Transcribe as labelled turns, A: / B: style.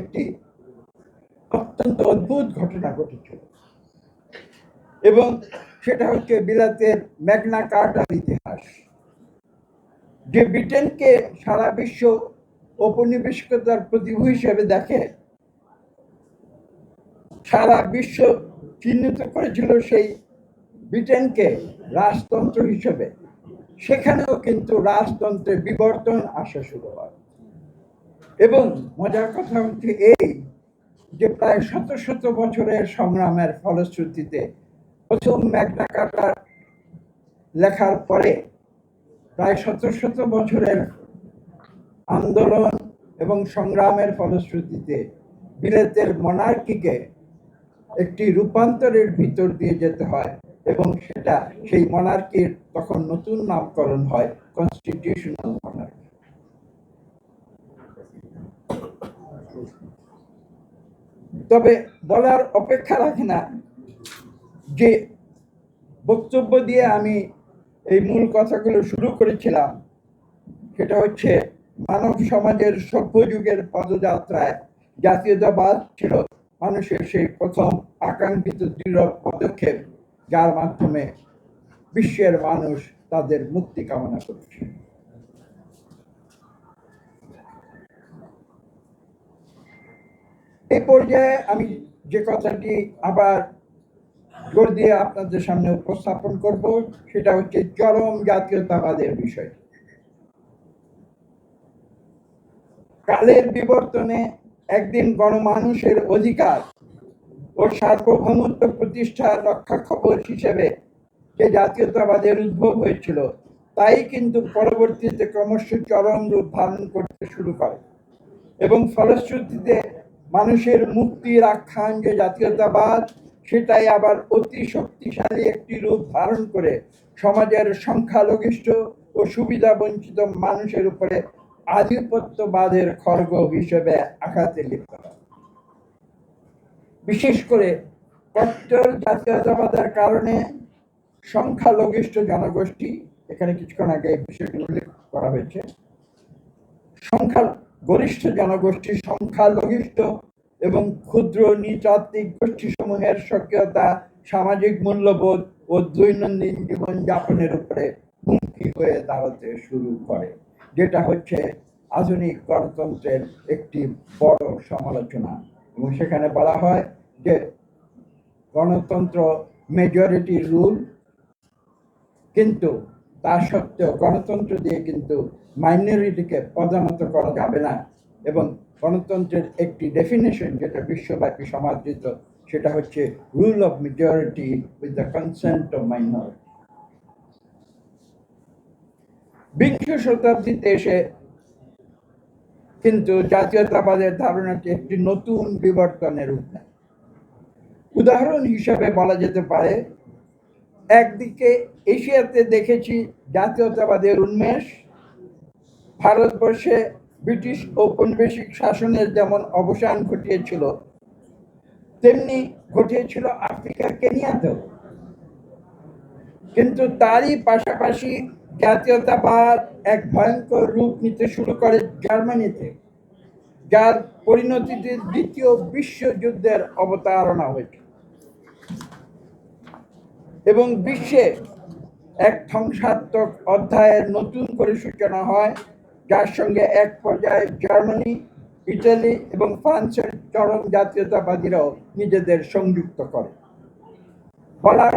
A: একটি অত্যন্ত অদ্ভুত ঘটনা ঘটেছিল এবং সেটা হচ্ছে বিলাতের ম্যাগনা কার্টার ইতিহাস। যে ব্রিটেনকে সারা বিশ্ব ঔপনিবেশিকতার প্রতিভূ হিসেবে দেখে, সারা বিশ্ব চিহ্নিত করেছিল সেই ব্রিটেনকে রাজতন্ত্র হিসেবে। সেখানেও কিন্তু রাজতন্ত্রের বিবর্তন আসা শুরু হয়। এবং মজার কথা হচ্ছে এই যে প্রায় শত শত বছরের সংগ্রামের ফলশ্রুতিতে প্রথম ম্যাগনা কার্টার লেখার পরে প্রায় শত শত বছরের আন্দোলন এবং সংগ্রামের ফলশ্রুতিতে বিলেতের মনার্কিকে একটি রূপান্তরের ভিতর দিয়ে যেতে হয় এবং সেটা সেই মনার্কির তখন নতুন নামকরণ হয় কনস্টিটিউশনাল মনার্কি তবে বলার অপেক্ষা রাখে না যে বক্তব্য দিয়ে আমি এই মূল কথাগুলো শুরু করেছিলাম। সেটা হচ্ছে, মানব সমাজের সভ্য যুগের পদযাত্রায় জাতীয়তাবাদ ছিল মানুষের সেই প্রথম আকাঙ্ক্ষিত দৃঢ় পদক্ষেপ, যার মাধ্যমে বিশ্বের মানুষ তাদের মুক্তি কামনা করেছে। এই পর্যায়ে আমি যে কথাটি আবার জোর দিয়ে আপনাদের সামনে উপস্থাপন করব, সেটা হচ্ছে চরম জাতীয়তাবাদের বিষয়। কালের বিবর্তনে একদিন গণমানুষের অধিকার ও সার্বভৌমত্ব প্রতিষ্ঠার রক্ষা খবর হিসেবে যে জাতীয়তাবাদের উদ্ভব হয়েছিল, তাই কিন্তু পরবর্তীতে ক্রমশ চরম রূপ ধারণ করতে শুরু করে। এবং ফলশ্রুতিতে মানুষের মুক্তির আখ্যান যে জাতীয়তাবাদ, সেটাই আবার অতি শক্তিশালী একটি রূপ ধারণ করে সমাজের সংখ্যালঘিষ্ঠ ও সুবিধা বঞ্চিত মানুষের উপরে আধিপত্যবাদের খর্গ হিসেবে আঘাতে লিপ্ত বিশেষ করে কট্টর জাতীয়তাবাদের কারণে সংখ্যালঘিষ্ঠ জনগোষ্ঠী, এখানে কিছুক্ষণ আগে বিষয়টি উল্লেখ করা হয়েছে সংখ্যা গরিষ্ঠ জনগোষ্ঠী সংখ্যালঘিষ্ঠ এবং ক্ষুদ্র নৃতাত্ত্বিক গোষ্ঠী সমূহের সক্রিয়তা সামাজিক মূল্যবোধ ও দৈনন্দিন জীবনযাপনের উপরে হুমকি হয়ে দাঁড়াতে শুরু করে, যেটা হচ্ছে আধুনিক গণতন্ত্রের একটি বড় সমালোচনা। এবং সেখানে বলা হয় যে গণতন্ত্র মেজরিটি রুল কিন্তু তা সত্ত্বেও গণতন্ত্র দিয়ে কিন্তু মাইনরিটিকে পদানত করা যাবে না এবং গণতন্ত্রের একটি ডেফিনেশন যেটা বিশ্বব্যাপী সমাদৃত, সেটা হচ্ছে rule of majority with the consent of minority বিংশ শতাব্দীতে এসে কিন্তু জাতীয়তাবাদের ধারণাটি একটি নতুন বিবর্তনের রূপ নেয় উদাহরণ হিসাবে বলা যেতে পারে একদিকে এশিয়াতে দেখেছি জাতীয়তাবাদের উন্মেষ, ভারতবর্ষে ব্রিটিশ ঔপনিবেশিক শাসনের যেমন অবসান ঘটিয়েছিল, তেমনি ঘটিয়েছিল আফ্রিকার কেনিয়াতেও। কিন্তু তারই পাশাপাশি জাতীয়তাবাদ এক ভয়ঙ্কর রূপ নিতে শুরু করে জার্মানিতে, যার পরিণতিতে দ্বিতীয় বিশ্বযুদ্ধের অবতারণা হয়েছে। এবং বিশ্বে এক ধ্বংসাত্মক অধ্যায়ের নতুন করে সূচনা হয়, যার সঙ্গে এক পর্যায়ে জার্মানি, ইটালি এবং ফ্রান্সের চরম জাতীয়তাবাদীরাও নিজেদের সংযুক্ত করে। বলার